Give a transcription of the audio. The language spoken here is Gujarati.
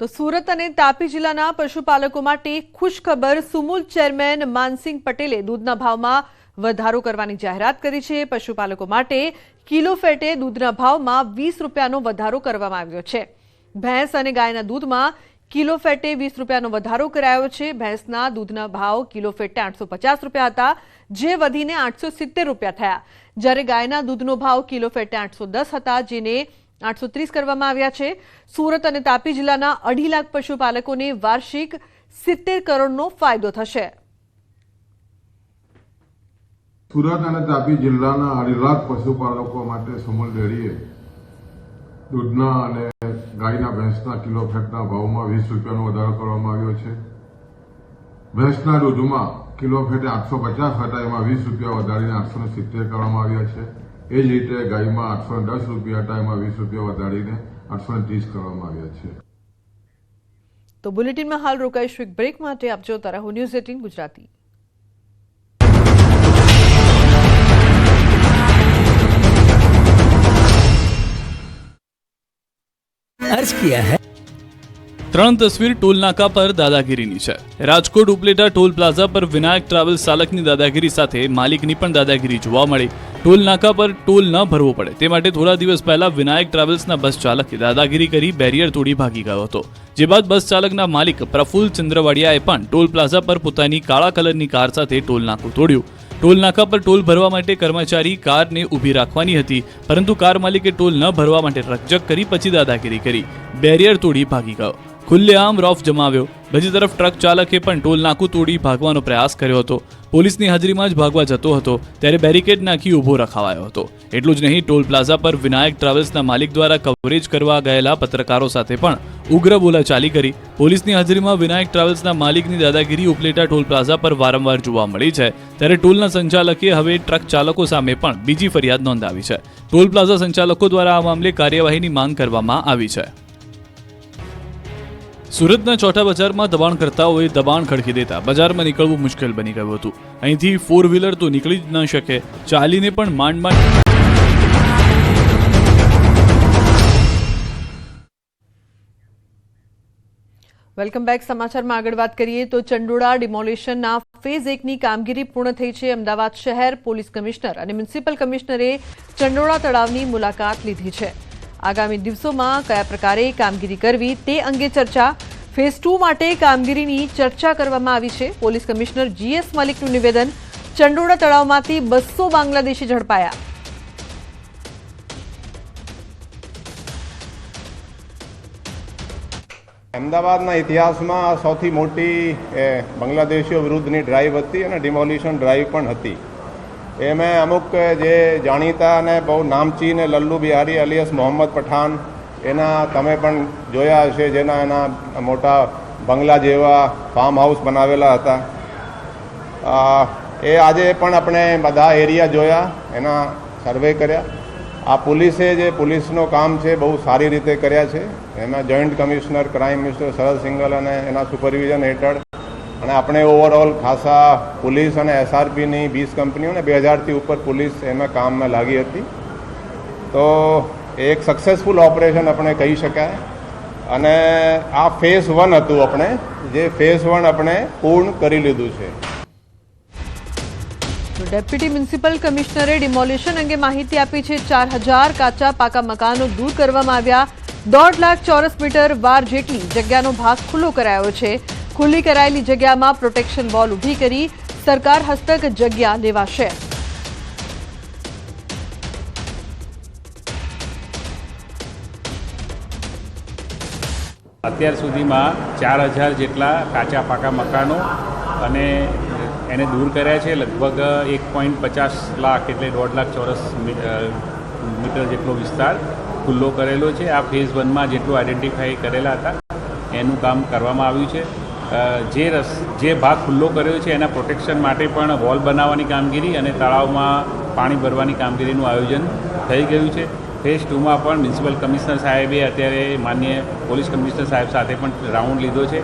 તો સુરત અને તાપી જિલ્લાના પશુપાલકો માટે ખુશખબર સુમુલ ચેરમેન માનસિંગ પટેલે દૂધના ભાવમાં વધારો કરવાની જાહેરાત કરી છે. પશુપાલકો માટે કિલો ફેટે દૂધના ભાવમાં વીસ રૂપિયાનો વધારો કરવામાં આવ્યો છે. ભેંસ અને ગાયના દૂધમાં કિલો ફેટે વીસ રૂપિયાનો વધારો કરાયો છે. ભેંસના દૂધના ભાવ કિલો ફેટે આઠસો પચાસ રૂપિયા હતા, જે વધીને આઠસો સિત્તેર રૂપિયા થયા. જ્યારે ગાયના દૂધનો ભાવ કિલો ફેટે આઠસો દસ હતા, જેને આઠસો ત્રીસ કરવામાં આવ્યા છે. સુરત અને તાપી જિલ્લાના અઢી લાખ પશુપાલકોને વાર્ષિક સિત્તેર કરોડનો ફાયદો થશે. સુરત અને તાપી જિલ્લાના અઢી લાખ પશુપાલકો માટે સમૂલ ડેરીએ દૂધના અને ગાયના ભેંસના કિલો ફેટના ભાવમાં વીસ રૂપિયાનો વધારો કરવામાં આવ્યો છે. ભેંસના દૂધમાં કિલો ફેટે આઠસો પચાસ હતા, એમાં વીસ રૂપિયા વધારીને આઠસો સિત્તેર કરવામાં આવ્યા છે. એ જ રીતે ગાયમાં આઠસો દસ રૂપિયા હતા એમાં વીસ રૂપિયા વધારીને આઠસો ત્રીસ કરવામાં આવ્યા છે તો બુલેટિનમાં હાલ રોકાઈશું એક બ્રેક માટે આપ જોતા રહો ન્યૂઝ એટીન ગુજરાતી अर्ज किया है ત્રણ તસવીર ટોલ નાકા પર દાદાગીરીની છે રાજકોટ ઉપલેટા ટોલ પ્લાઝા પર વિનાયક ટ્રાવેલ્સ ચાલકની દાદાગીરી સાથે માલિકની પણ દાદાગીરી જોવા મળી ટોલ નાકા પર ટોલ ન ભરવો પડે. તે માટે થોડા દિવસ પહેલા વિનાયક ટ્રાવેલ્સના બસ ચાલકે દાદાગીરી કરી બેરિયર તોડી ભાગી ગયો હતો. જે બાદ બસ ચાલકના માલિક પ્રફુલ ચંદ્રવાડિયાએ પણ ટોલ પ્લાઝા પર પોતાની કાળા કલરની કાર સાથે ટોલ નાકું તોડ્યું. ટોલ નાકા પર ટોલ ભરવા માટે કર્મચારી કારને ઊભી રાખવાની હતી, પરંતુ કાર માલિકે ટોલ ન ભરવા માટે રકજક કરી પછી દાદાગીરી કરી. બેરિયર તોડી ભાગી ગયો. ખુલ્લેઆમ રોફ જમાવ્યો. બીજી તરફ ટ્રક ચાલકે પણ ટોલ નાકું તોડી ભાગવાનો પ્રયાસ કર્યો હતો. પોલીસની હાજરીમાં જ ભાગવા જતો હતો, ત્યારે બેરિકેડ નાખી ઊભો રખાવાયો હતો. એટલું જ નહીં, ટોલ પ્લાઝા પર વિનાયક ટ્રાવેલ્સના માલિક દ્વારા કવરેજ કરવા ગયેલા પત્રકારો સાથે પણ ઉગ્ર બોલાચાલી કરી. પોલીસની હાજરીમાં વિનાયક ટ્રાવેલ્સના માલિકની દાદાગીરી ઉપલેટા ટોલ પ્લાઝા પર વારંવાર જોવા મળી છે. ત્યારે ટોલના સંચાલકે હવે ટ્રક ચાલકો સામે પણ બીજી ફરિયાદ નોંધાવી છે. ટોલ પ્લાઝા સંચાલકો દ્વારા આ મામલે કાર્યવાહીની માંગ કરવામાં આવી છે. સુરતના ચોથા બજારમાં દબાણકર્તાઓએ દબાણ ખડકી દેતા બજારમાં નીકળવું મુશ્કેલ બની ગયું હતું. અહીંથી ફોર વ્હીલર તો નીકળી જ ન શકે. ચાલીને પણ માંડ માંડ વેલકમ બેક સમાચારમાં આગળ વાત કરીએ તો ચંડોળા ડિમોલિશનના ફેઝ એકની કામગીરી પૂર્ણ થઈ છે અમદાવાદ શહેર પોલીસ કમિશનર અને મ્યુનિસિપલ કમિશનરે ચંડોળા તળાવની મુલાકાત લીધી છે. આગામી દિવસોમાં કયા પ્રકારે કામગીરી કરવી તે અંગે ચર્ચા ફેઝ ટુ માટે કામગીરીની ચર્ચા કરવામાં આવી છે. પોલીસ કમિશનર જીએસ મલિકનું નિવેદન, ચંડોળા તળાવમાંથી બસો બાંગ્લાદેશી ઝડપાયા. અમદાવાદના ઇતિહાસમાં સૌથી મોટી બાંગ્લાદેશીઓ વિરુદ્ધની ડ્રાઈવ હતી અને ડિમોલિશન ડ્રાઈવ પણ હતી. એમાં અમુક, જે જાણીતા અને બહુ નામચીન લલ્લુ બિહારી અલિયસ મોહમ્મદ પઠાણ એના તમે પણ જોયા હશે, જેના એના મોટા બંગલા જેવા ફાર્મ હાઉસ બનાવેલા હતા. એ આજે પણ આપણે બધા એરિયા જોયા, એના સર્વે કર્યા. આ પોલીસે જે પોલીસનો કામ છે, બહુ સારી રીતે કર્યા છે. એમાં joint commissioner crime minister Sharad Singhal અને એના સુપરવિઝન હેઠળ. અને આપણે ઓવરઓલ ખાસા પોલીસ અને એસઆરપીની વીસ કંપનીઓને બે હજારથી ઉપર પોલીસ એમાં કામમાં લાગી હતી. તો એક સક્સેસફુલ ઓપરેશન આપણે કહી શકાય. અને આ ફેઝ વન હતું આપણે, જે ફેઝ વન આપણે પૂર્ણ કરી લીધું છે. ડેપ્યુટી મ્યુનિસિપલ કમિશનરે ડિમોલિશન અંગે માહિતી આપી છે. ચાર હજાર કાચા પાકા મકાનો દૂર કરવામાં આવ્યા. દોઢ લાખ ચોરસ મીટર વાર જેટલી જગ્યાનો ભાગ ખુલ્લો કરાયો છે. ખુલ્લી કરાયેલી જગ્યામાં પ્રોટેક્શન વોલ ઊભી કરી સરકાર હસ્તક જગ્યા લેવાશે. અત્યાર સુધીમાં ચાર હજાર જેટલા કાચા પાકા મકાનો અને એને દૂર કર્યા છે, લગભગ એક પોઈન્ટ પચાસ લાખ એટલે દોઢ લાખ ચોરસ મીટર જેટલો વિસ્તાર ખુલ્લો કરેલો છે. આ ફેઝ વનમાં જેટલું આઈડેન્ટિફાઈ કરેલા હતા, એનું કામ કરવામાં આવ્યું છે. જે રસ, જે ભાગ ખુલ્લો કર્યો છે, એના પ્રોટેક્શન માટે પણ વોલ બનાવવાની કામગીરી અને તળાવમાં પાણી ભરવાની કામગીરીનું આયોજન થઈ ગયું છે. ફેઝ ટુમાં પણ મ્યુનિસિપલ કમિશનર સાહેબે અત્યારે માન્ય પોલીસ કમિશનર સાહેબ સાથે પણ રાઉન્ડ લીધો છે.